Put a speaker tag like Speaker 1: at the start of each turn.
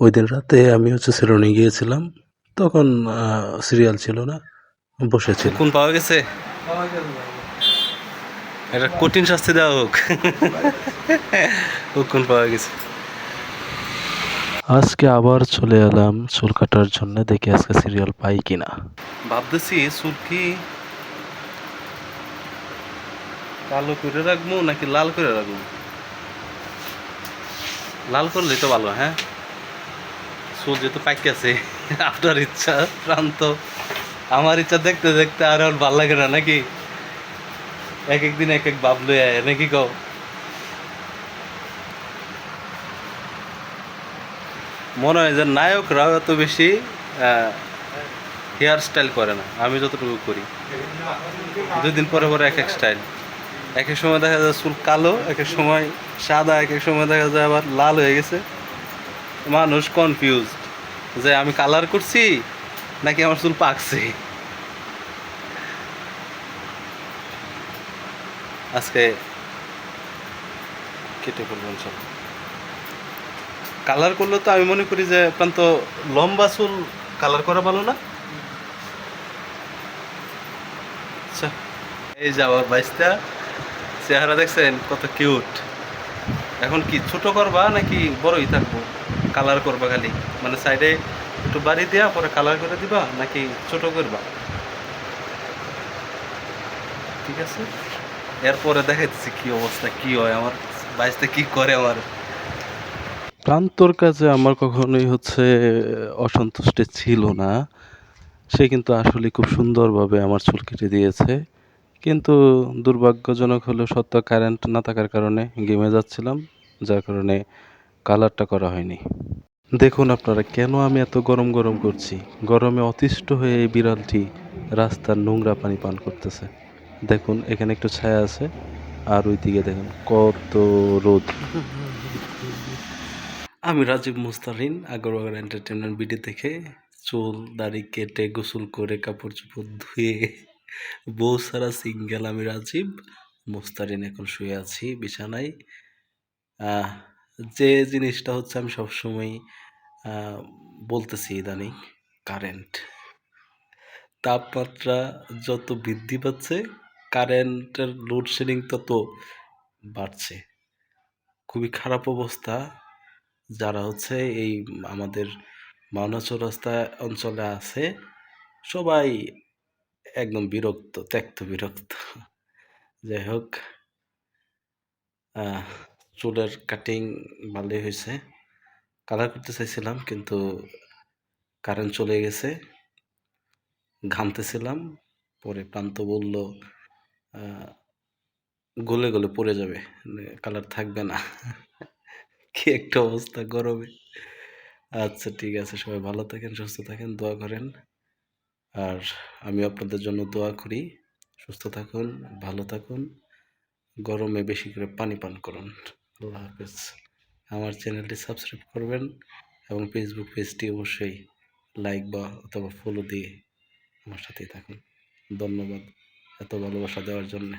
Speaker 1: ওই দিন রাতে আমি হচ্ছে সেলুনে গিয়েছিলাম। তখন সিরিয়াল ছিল না বসেছিল
Speaker 2: কোন পাওয়া গেছে? এটা কঠিন শাস্তি দেওয়া হোক। কোন পাওয়া গেছে।
Speaker 1: আজকে আবার চলে এলাম চুল কাটার জন্য দেখি আজকে সিরিয়াল পাই কিনা।
Speaker 2: ভাবতেছি চুল কি কালো করে রাখব নাকি লাল করে রাখব? লাল করলে তো ভালো হ্যাঁ? চুল যেহেতু পাইকে আছে আপনার ইচ্ছা প্রান্ত আমার ইচ্ছা দেখতে দেখতে আর আর ভালো লাগে না, নাকি? এক একদিন এক এক ভাব লই আয়, নাকি কও? মনে হয় যে নায়করাও এত বেশি হেয়ার স্টাইল করে না। আমি যতটুকু করি। দুদিন পরে পরে এক এক স্টাইল এক এক সময় দেখা যায় চুল কালো, এক এক সময় সাদা, এক এক সময় দেখা যায় আবার লাল হয়ে গেছে। মানুষ কনফিউজ যে আমি কালার করছি নাকি আমার চুল পাকছে? আজকে কেটে ফেলব ইনশাল্লাহ। কালার করলে তো আমি মনে করি যে প্রান্ত লম্বা চুল কালার করা ভালো না। আচ্ছা এই যে আবার বাইশটা, চেহারা দেখছেন কত কিউট এখন কি ছোট করবা নাকি বড়ই থাকব? কালার করবা খালি? মানে সাইডে একটু বাড়ি দেওয়া পরে কালার করে দিবা, নাকি ছোট করবা? ঠিক আছে? এরপরে দেখাইতেছি কি অবস্থা, কি হয়, আমার বাইশটা কি করে আমার?
Speaker 1: প্রান্তর কাজে আমার কখনোই হচ্ছে অসন্তুষ্টি ছিল না। সে কিন্তু আসলে খুব সুন্দরভাবে আমার চুল কেটে দিয়েছে। কিন্তু দুর্ভাগ্যজনক হলো সত্য কারেন্ট না থাকার কারণে গেমে যাচ্ছিলাম, যার কারণে কালারটা করা হয়নি। দেখুন আপনারা, কেন আমি এত গরম গরম করছি? গরমে অতিষ্ঠ হয়ে এই বিড়ালটি রাস্তার নোংরা পানি পান করতেছে। দেখুন, এখানে একটু ছায়া আছে, আর ওই দিকে দেখুন কত রোদ।
Speaker 2: আমি রাজীব মুস্তারিন আগরওয়াল এন্টারটেনমেন্ট ভিডিও দেখে চুল, দাড়ি কেটে, গোসল করে, কাপড় চোপড় ধুয়ে, বউ সারা সিঙ্গেল আমি রাজীব মুস্তারিন এখন শুয়ে আছি, বিছানায়। যে জিনিসটা হচ্ছে আমি সবসময় বলতেছি ইদানিং, কারেন্ট। তাপমাত্রা যত বৃদ্ধি পাচ্ছে, কারেন্টের লোডশেডিং তত বাড়ছে। খুবই খারাপ অবস্থা, যারা হচ্ছে এই আমাদের মাওনা চৌরাস্তা অঞ্চলে আছে, সবাই একদম বিরক্ত, ত্যক্ত বিরক্ত। যাই হোক চুলের কাটিং ভালোই হয়েছে কালার করতে চাইছিলাম, কিন্তু কারেন্ট চলে গেছে। ঘামতেছিলাম, পরে প্রান্ত বলল গলে গলে পড়ে যাবে কালার থাকবে না। কি একটা অবস্থা গরমে। আচ্ছা ঠিক আছে, সবাই ভালো থাকেন, সুস্থ থাকেন, দোয়া করেন। আর আমি আপনাদের জন্য দোয়া করি। সুস্থ থাকুন, ভালো থাকুন, গরমে বেশি করে পানি পান করুন। আল্লাহ হাফেজ। আমার চ্যানেলটি সাবস্ক্রাইব করবেন এবং ফেসবুক পেজটি অবশ্যই লাইক বা অথবা ফলো দিয়ে আমার সাথেই থাকুন। ধন্যবাদ এত ভালোবাসা দেওয়ার জন্যে।